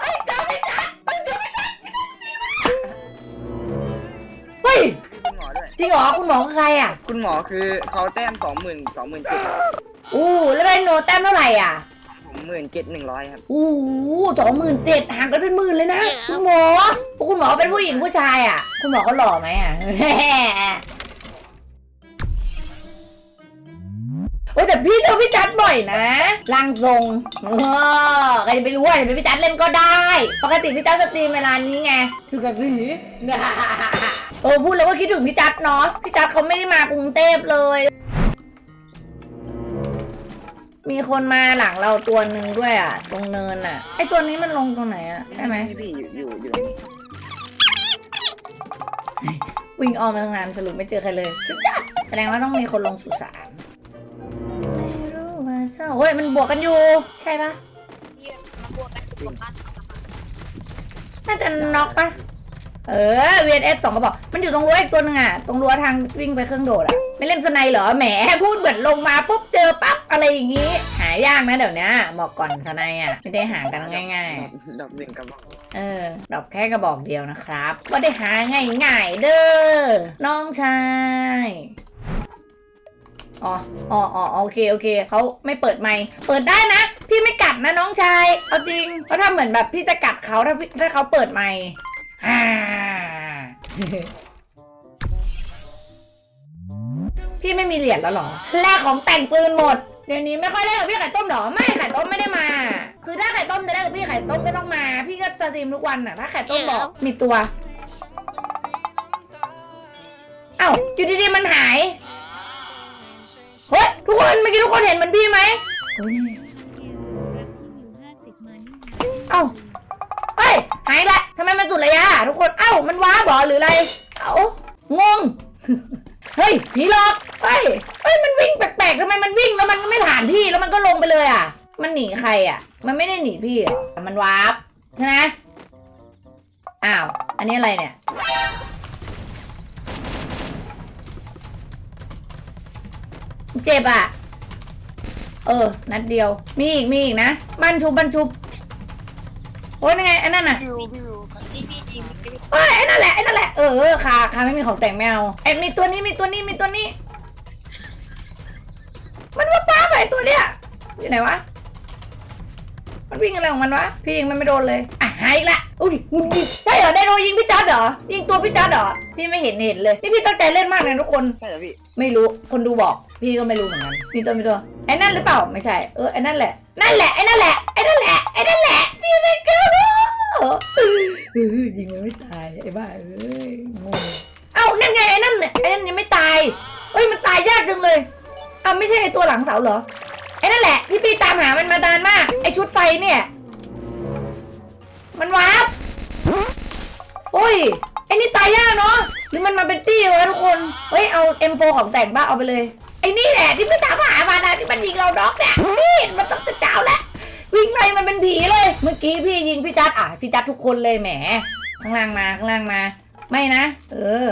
เอ้ยเจอพี่จัดเอ้ยเจอพี่จัดพี่จัดหนีมาเฮ้ย คุณหมอด้วย จริงเหรอคุณหมอคือใครอะ คุณหมอคือเขาแต้มสองหมื่นสองหมื่นเจ็ดอู้แล้วได้โนแต้มเท่าไหร่อะ ผมหมื่นเจ็ดหนึ่งร้อยครับ อู้สองหมื่นเจ็ดห่างกันเป็นหมื่นเลยนะ คุณหมอ คุณหมอเป็นผู้หญิงผู้ชายอะ คุณหมอเขาหล่อไหมอะ โอ้ยแต่พี่เจอพี่จัดบ่อยนะร่างทรงเออใครจะไปรู้ว่าจะเป็นพี่จัดเล่นก็ได้ ปกติพี่จัดสตรีมเวลานี้ไงสุกสีโอ้พูดแล้วก็คิดถึงพี่จัดเนาะพี่จัดเขาไม่ได้มากรุงเทพเลย มีคนมาหลังเราตัวหนึ่งด้วยอะ ตรงเนินอะไอตัวนี้มันลงตรงไหนอะใช่ไหมพี่อยู่อยู่อยู่วิ่งออกมาตั้งนานสรุปไม่เจอใครเลยสุดยอดแสดงว่าต้องมีคนลงสุสานไม่รู้ว่า เศร้าเฮ้ยมันบวกกันอยู่ ใช่ปะเยี่ยมมาบวกกันทุกคนน่าจะน็อกปะเออ VNS สองกระบอก มันอยู่ตรงรั้วอีกตัวหนึงอะ ตรงรั้วทางวิ่งไปเครื่องโดดอะ ไม่เล่นสไนเหรอ แหม พูดเหมือนลงมาปุ๊บเจอปั๊บอะไรอย่างงี้ หายากนะเดี๋ยวนี้บอกก่อนสไนอะ ไม่ได้หากันง่าย ๆ ดอกหนึ่งกระบอกเออ ดอกแค่กระบอกเดียวนะครับว่าได้หาง่ายๆเด้อ น้องชาย อ๋ออ๋ออ๋อโอเค โอเค เขาไม่เปิดไมค์เปิดได้นะ พี่ไม่กัดนะน้องชาย เอาจริงเพราะถ้าเหมือนแบบพี่จะกัดเขาถ้าพี่ถ้าเขาเปิดไมค์อ่าพี่ไม่มีเหรียญแล้วเหรอ แลกของแต่งปืนหมด เดี๋ยวนี้ไม่ค่อยเล่นกับพี่ไข่ต้มเหรอ ไม่ไข่ต้มไม่ได้มา คือถ้าไข่ต้มจะเล่นกับพี่ไข่ต้มก็ต้องมา พี่ก็สตรีมทุกวันน่ะ ถ้าไข่ต้มบอกมีตัว เอ้าอยู่ดีๆมันหาย เฮ้ยทุกคนเมื่อกี้ทุกคนเห็นเหมันพี่ไหมเฮ้ยเอ้าเฮ้ยหายละทำไมมันสุดระยะทุกคนเอ้ามันว้าบอหรืออะไรเอ้างงเฮ้ยผีหลอกเฮ้ยเฮ้ยมันวิ่งแปลกๆทำไมมันวิ่งแล้วมันไม่ผ่านพี่แล้วมันก็ลงไปเลยอะ มันหนีใครอะ มันไม่ได้หนีพี่หรอมันวาร์ปใช่ไหมอ้าวอันนี้อะไรเนี่ย เจ็บอะ เออ นัดเดียว มีอีก มีอีกนะบ้านชุบบ้านชุบ โอ้ยยังไงไอ้นั่นน่ะพี่พี่พี่จริงพี่เอ้ยไอ้นั่นแหละ ไอ้นั่นแหละ เออเออคาคาไม่มีของแต่งไม่เอาไอ้มีตัวนี้ มีตัวนี้ มีตัวนี้ มันว่าป้าไปตัวเนี้ย อยู่ไหนวะ มันวิ่งอะไรของมันวะ พี่ยิงมันไม่โดนเลย อะหายอีกละ อุ้ยงุนงิดใช่เหรอได้โดนยิงพี่จัดเหรอ ยิงตัวพี่จัดเหรอ พี่ไม่เห็นเห็นเลย นี่พี่ตั้งใจเล่นมากเลยทุกคน ใช่เหรอพี่ ไม่รู้คนดูบอก พี่ก็ไม่รู้เหมือนกันมีตัวมีตัวไอ้นั่นหรือเปล่าไม่ใช่เออไอ้นั่นแหละนั่นแหละไอ้นั่นแหละไอ้นั่นแหละไอ้นั่นแหละพี่ไม่กล้าเออยิงมันไม่ตายไอ้บ้าเอ้ยงงเอ้านั่นไงไอ้นั่นเนี่ยไอ้นั่นยังไม่ตายเอ้ยมันตายยากจังเลยเอ้าไม่ใช่ไอ้ตัวหลังเสาเหรอไอ้นั่นแหละที่พี่ตามหามันมานานมากไอ้ชุดไฟเนี่ยมันวาร์ปโอ้ยไอ้นี่ตายยากเนาะ หรือมันมาเป็นตี้วะทุกคน เฮ้ยเอา M4 ของแต่งบ้าเอาไปเลย ไอ้นี่แหละที่พี่ตามหามานะที่มันยิงเราด็อกเนี่ยนี่มันต้องจะเจ้าแล้ววิ่งไล่มันเป็นผีเลย เมื่อกี้พี่ยิงพี่จัดอะพี่จัดทุกคนเลยแหม ข้างล่างมาข้างล่างมา ไม่นะ เออ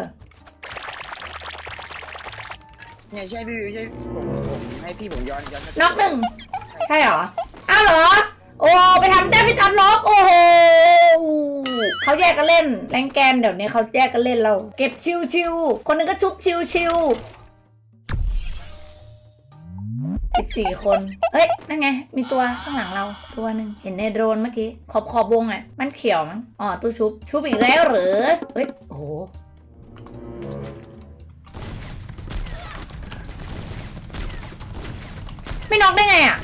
เนี่ยใช่พี่ใช่ผมผมให้พี่ผมย้อนย้อนน็อกหนึ่งใช่เหรอ อ้าวเหรอ โอ้ไปทำแต้มพี่จัดล็อก โอ้โหเขา แยกกันเล่นแรงแกนเดี๋ยวนี้เขาแยกกันเล่นเรา เก็บชิวๆคนหนึงก็ชุบชิวๆสิบสี่คนเอ้ย นั่นไง มีตัวข้างหลังเรา ตัวหนึ่งเห็นในโดรนเมื่อกี้ ขอบขอบวงอะ มันเขียวมั้ง อ๋อ ตู้ชุบ ชุบอีกแล้วหรือ เฮ้ย โอ้โห ไม่น็อกได้ไงอะ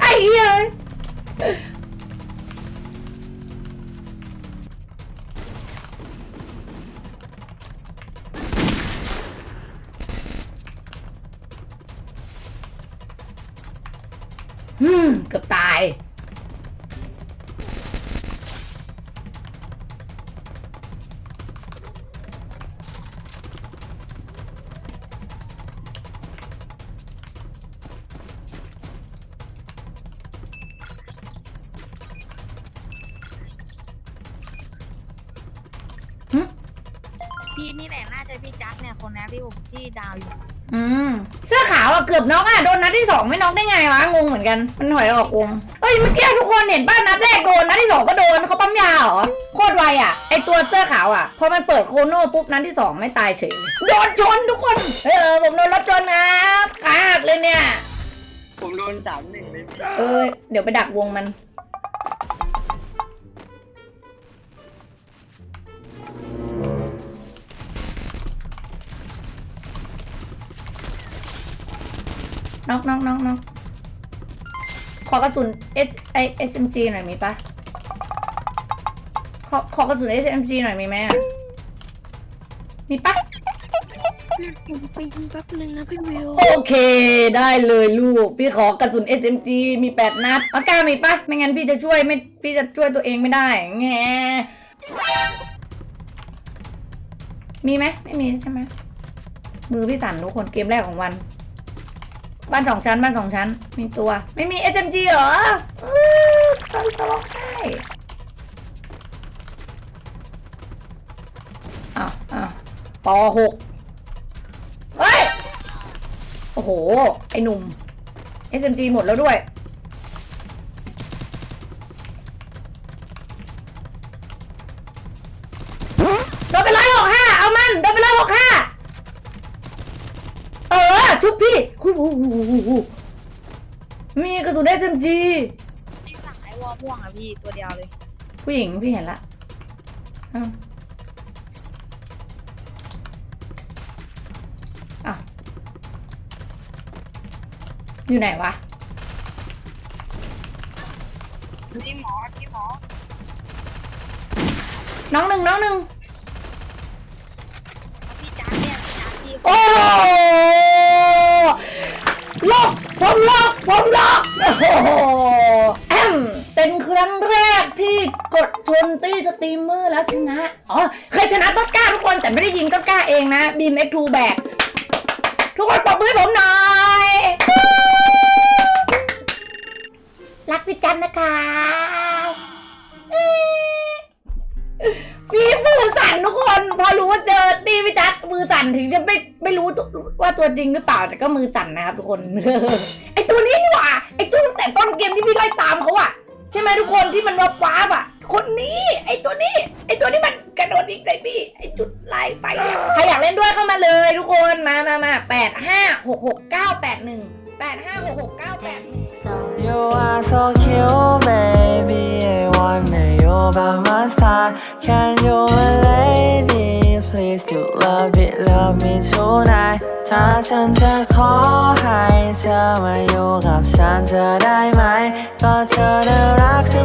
ไอ้เหี้ย อืมเกือบตาย พี่นี่แหละน่าจะพี่จัดเนี่ยคนนี้ที่ผมที่ดาวอยู่อืมเสื้อขาวอะเกือบน็อกอะโดนนัดที่สองไม่น็อกได้ไงวะงงเหมือนกันมันถอยออกวงเอ้ยเมื่อกี้ทุกคนเห็นบ้านนัดแรกโดนนัดที่สองก็โดนเขาปั๊มยาเหรอโคตรไวอะไอตัวเสื้อขาวอะพอมันเปิดโคโน่ปุ๊บนัดที่สองไม่ตายเฉยโดนชนทุกคนเออผมโดนรถชนครับขาหักเลยเนี่ยผมโดนสามหนึ่งเลยพี่เออเดี๋ยวไปดักวงมัน น็อกน็อกน็อกน็อกขอกระสุน S ไอ SMG หน่อยมีปะขอขอกระสุน SMG หน่อยมีไหมอะมีปะผมไปยิงแป๊บนึงนะพี่วิว โอเคได้เลยลูก พี่ขอกระสุน SMG มีแปดนัดปากกามีปะไม่งั้นพี่จะช่วยไม่พี่จะช่วยตัวเองไม่ได้แงมีไหมไม่มีใช่ไหมมือพี่สั่นทุกคนเกมแรกของวัน บ้านสองชั้น บ้านสองชั้น มีตัว ไม่มี SMG เหรออื้อตลกตลกให้อ้าวอ้าวปหกเฮ้ย โอ้โห ไอ้หนุ่ม SMG หมดแล้วด้วย อชุบพี่คุยโอ้โหมีกระสุน SMG ที่สั่งไอ้วอลม่วงอะพี่ตัวเดียวเลย ผู้หญิงพี่เห็นละอ้าวอ้าวอยู่ไหนวะ พี่หมอพี่หมอน้องหนึ่งน้องหนึ่งพี่จ้าเนี่ยพี่จ้าพี่โอ้ ล็อกผมล็อกผมล็อกโอ้โหแอมเป็นครั้งแรกที่กดชนตี้สตรีมเมอร์แล้วชนะ อ๋อ เคยชนะต้นกล้าทุกคนแต่ไม่ได้ยิงต้นกล้าเองนะบีมเอ็กทูแบกทุกคนปรบมือให้ผมหน่อย รักพี่จันนะคะ ตัวจริงหรือเปล่าแต่ก็มือสั่นนะครับทุกคนไอตัวนี้นี่หว่าไอตัวตั้งแต่ต้นเกมที่พี่ไล่ตามเขาอะใช่ไหมทุกคนที่มันมาว้าบอะคนนี้ไอตัวนี้ไอตัวนี้มันกระโดดยิงใส่พี่ไอจุดลายไฟอะใครอยากเล่นด้วยเข้ามาเลยทุกคนมามามาแปดห้าหกหกเก้าแปดหนึ่งแปดห้าหกหกเก้าแปด You are so cute, baby. I wanna you by my side. Can you, lady, please do love it, love me tonight. าฉันจะขอให้เธอมาอยู่กับฉันจะได้ไหม ก็เธอน่ารักฉัน